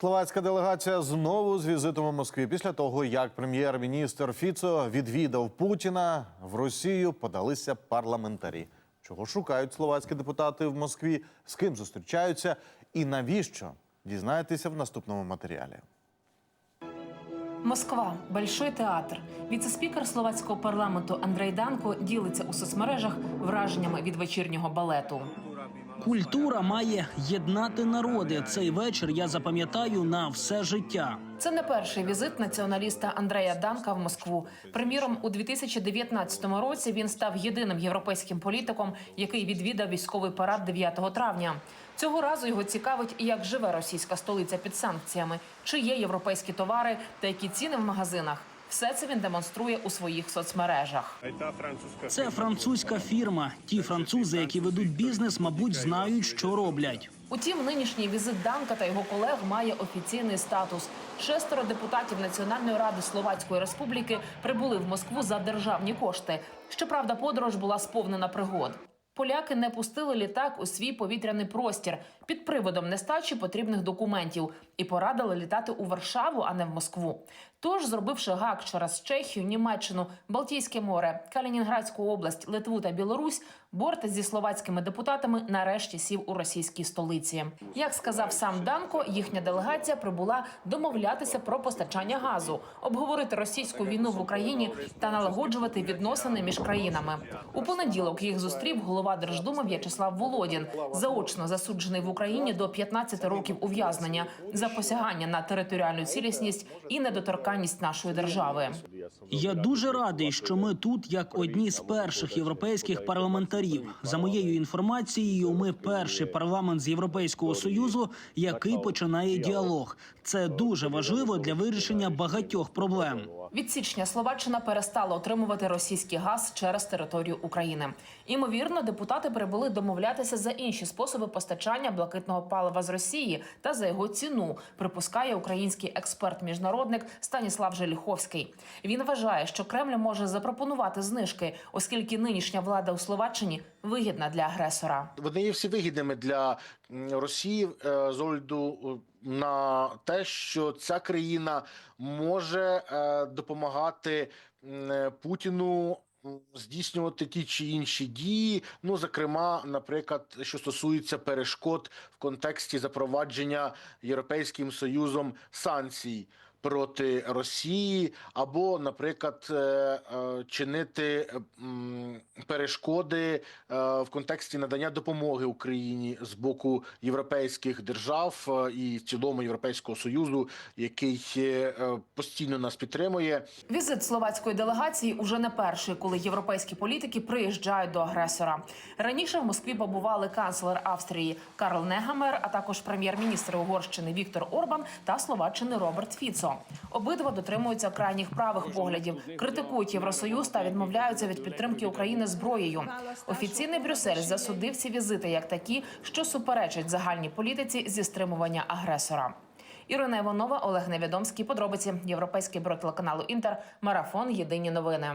Словацька делегація знову з візитом у Москві. Після того, як прем'єр-міністр Фіцо відвідав Путіна, в Росію подалися парламентарі. Чого шукають словацькі депутати в Москві, з ким зустрічаються і навіщо? Дізнаєтеся в наступному матеріалі. Москва, Большой театр. Віцеспікер словацького парламенту Андрей Данко ділиться у соцмережах враженнями від вечірнього балету. Культура має єднати народи. Цей вечір я запам'ятаю на все життя. Це не перший візит націоналіста Андрея Данка в Москву. Приміром, у 2019 році він став єдиним європейським політиком, який відвідав військовий парад 9 травня. Цього разу його цікавить, як живе російська столиця під санкціями, чи є європейські товари та які ціни в магазинах. Все це він демонструє у своїх соцмережах. Це французька фірма. Ті французи, які ведуть бізнес, мабуть, знають, що роблять. Утім, нинішній візит Данка та його колег має офіційний статус. Шестеро депутатів Національної ради Словацької Республіки прибули в Москву за державні кошти. Щоправда, подорож була сповнена пригод. Поляки не пустили літак у свій повітряний простір під приводом нестачі потрібних документів і порадили літати у Варшаву, а не в Москву. Тож, зробивши гак через Чехію, Німеччину, Балтійське море, Калінінградську область, Литву та Білорусь, борт зі словацькими депутатами нарешті сів у російській столиці. Як сказав сам Данко, їхня делегація прибула домовлятися про постачання газу, обговорити російську війну в Україні та налагоджувати відносини між країнами. У понеділок їх зустрів голова Держдуми В'ячеслав Володін, заочно засуджений в Україні до 15 років ув'язнення за посягання на територіальну цілісність і недоторканність нашої держави. Я дуже радий, що ми тут як одні з перших європейських парламентарів. За моєю інформацією, ми перший парламент з Європейського союзу, який починає діалог. Це дуже важливо для вирішення багатьох проблем. Від січня Словаччина перестала отримувати російський газ через територію України. Імовірно, депутати прибули домовлятися за інші способи постачання блакитного палива з Росії та за його ціну. Припускає український експерт-міжнародник Станіслав Желіховський. Він вважає, що Кремль може запропонувати знижки, оскільки нинішня влада у Словаччині вигідна для агресора. Вони є всі вигідними для Росії е, з огляду е, на те, що ця країна може е, допомагати Путіну. Здійснювати ті чи інші дії, ну зокрема, наприклад, що стосується перешкод в контексті запровадження Європейським Союзом санкцій проти Росії, або, наприклад, е, е, чинити перешкоди е, в контексті надання допомоги Україні з боку європейських держав і в цілому Європейського союзу, який постійно нас підтримує. Візит словацької делегації уже не перший, коли європейські політики приїжджають до агресора. Раніше в Москві побували канцлер Австрії Карл Негамер, а також прем'єр-міністр Угорщини Віктор Орбан та Словаччини Роберт Фіцо. Обидва дотримуються крайніх правих поглядів, критикують Євросоюз та відмовляються від підтримки України зброєю. Офіційний Брюссель засудив ці візити як такі, що суперечать загальній політиці зі стримування агресора. Ірина Іванова, Олег Невідомський. Подробиці Європейський бюро телеканалу Інтер. Марафон. Єдині новини.